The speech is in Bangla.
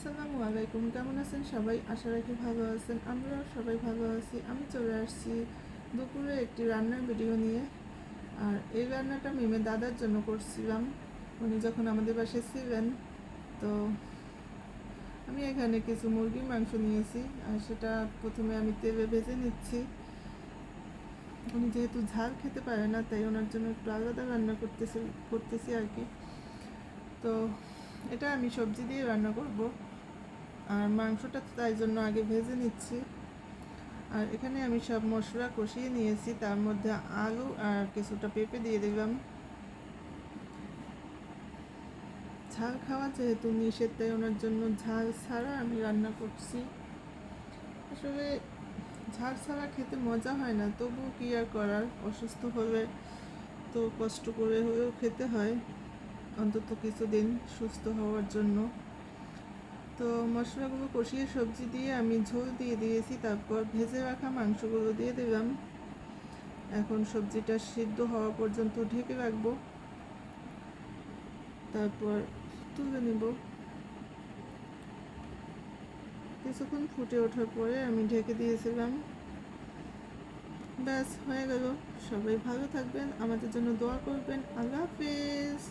আসসালামু আলাইকুম, কেমন আছেন সবাই? আশা রাখি ভালো আছেন। আমরাও সবাই ভালো আছি। আমি চলে আসছি দুপুরে একটি রান্নার ভিডিও নিয়ে। আর এই রান্নাটা মিমে দাদার জন্য করছিলাম। উনি যখন আমাদের বাসায় ছিলেন, তো আমি এখানে কিছু মুরগির মাংস নিয়েছি। আর সেটা প্রথমে আমি তেলে ভেজে নিচ্ছি। উনি যেহেতু ঝাল খেতে পারে না, তাই ওনার জন্য একটু আলাদা রান্না করতেছি করতেছি আর কি। তো এটা আমি সবজি দিয়ে রান্না করব। আর মাংসটা তাই জন্য আগে ভেজে নিচ্ছি। আর এখানে আমি সব মশলা কষিয়ে নিয়েছি, তার মধ্যে আলু আর কিছুটা পেঁপে দিয়ে দিলাম। ঝাল খাওয়া যেহেতু নিষেধ, তাই ওনার জন্য ঝাল ছাড়া আমি রান্না করছি। আসলে ঝাল ছাড়া খেতে মজা হয় না তবু কি আর করার? অসুস্থ হলে তো কষ্ট করে হলেও খেতে হয়। অন্তত কিছুদিন সুস্থ হওয়ার জন্য। তো মশলাগুলো কষিয়ে সবজি দিয়ে আমি ঝোল দিয়ে দিয়েছি, তারপর ভেজে রাখা মাংসগুলো দিয়ে দিলাম। এখন সবজিটা সিদ্ধ হওয়া পর্যন্ত ঢেকে রাখব। তারপর তুলে নেব। কিছুক্ষণ ফুটে ওঠার পরে আমি ঢেকে দিয়েছিলাম। ব্যাস, হয়ে গেল। সবাই ভালো থাকবেন, আমাদের জন্য দোয়া করবেন। আল্লাহ হাফিজ।